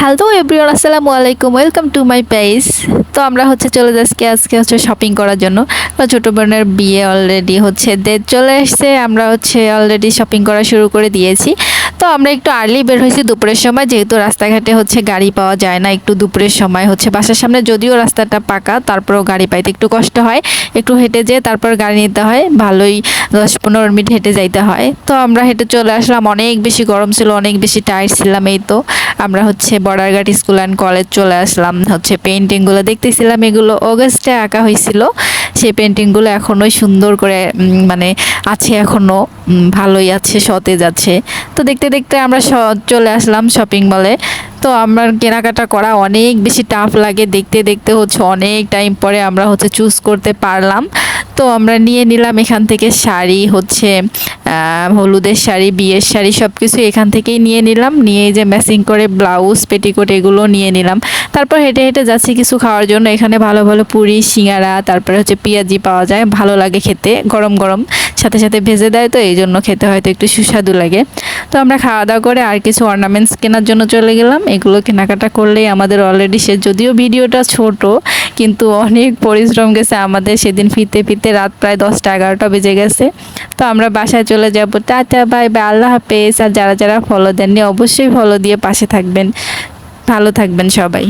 Hello everyone আসসালামু আলাইকুম welcome to my page তো আমরা হচ্ছে চলে যাচ্ছি আজকে হচ্ছে শপিং করার জন্য। ছোটো বোনের বিয়ে অলরেডি হচ্ছে ডেট চলে এসছে আমরা হচ্ছে অলরেডি শপিং করা শুরু করে দিয়েছি। তো আমরা একটু আর্লি বের হয়েছি দুপুরের সময়, যেহেতু রাস্তাঘাটে হচ্ছে গাড়ি পাওয়া যায় না, একটু দুপুরের সময় হচ্ছে বাসার সামনে, যদিও রাস্তাটা পাকা, তারপরেও গাড়ি পাইতে একটু কষ্ট হয়। একটু হেঁটে যেয়ে তারপর গাড়ি নিতে হয়, ভালোই দশ পনেরো মিনিট হেঁটে যাইতে হয়। তো আমরা হেঁটে চলে আসলাম, অনেক বেশি গরম ছিল, অনেক বেশি টায়ার্ড ছিলাম এই তো। আমরা হচ্ছে বর্ডারঘাট স্কুল অ্যান্ড কলেজ চলে আসলাম। হচ্ছে পেন্টিংগুলো দেখতেছিলাম, এগুলো অগস্টে আঁকা হয়েছিল। সেই পেন্টিংগুলো এখনোই সুন্দর করে মানে আছে এখনও। ভালোই আছে, সতেজ আছে। তো দেখতে দেখতে আমরা চলে আসলাম শপিং মলে তো আমার কেনাকাটা করা অনেক বেশি টাফ লাগে, দেখতে দেখতে হচ্ছে অনেক টাইম পরে আমরা হচ্ছে চুজ করতে পারলাম। তো আমরা নিয়ে নিলাম এখান থেকে শাড়ি হচ্ছে হলুদের শাড়ি, বিয়ের শাড়ি সব কিছু এখান থেকেই নিয়ে নিলাম। নিয়ে যে ম্যাচিং করে ব্লাউজ পেটিকোট এগুলো নিয়ে নিলাম। তারপর হেঁটে হেঁটে যাচ্ছি কিছু খাওয়ার জন্য। এখানে ভালো ভালো পুরি, সিঙ্গারা, তারপরে হচ্ছে পেঁয়াজি পাওয়া যায়, ভালো লাগে খেতে, গরম গরম। সাথে সাথে ভেজে দেয় তো এই জন্য খেতে হয়তো একটু সুস্বাদু লাগে। তো আমরা খাওয়া দাওয়া করে আর কিছু অর্নামেন্টস কেনার জন্য চলে গেলাম। এগুলো কেনাকাটা করলেই আমাদের অলরেডি সে যদিও ভিডিওটা ছোট, কিন্তু অনেক পরিশ্রম গেছে আমাদের। সেদিন ফিরতে ফিরতে রাত প্রায় দশটা এগারোটা বেজে গেছে। তো আমরা বাসায় চলে যাব। Tata, bye bye. আল্লাহ হাফেজ। আর যারা যারা ফলো দেননি, অবশ্যই ফলো দিয়ে পাশে থাকবেন। ভালো থাকবেন সবাই।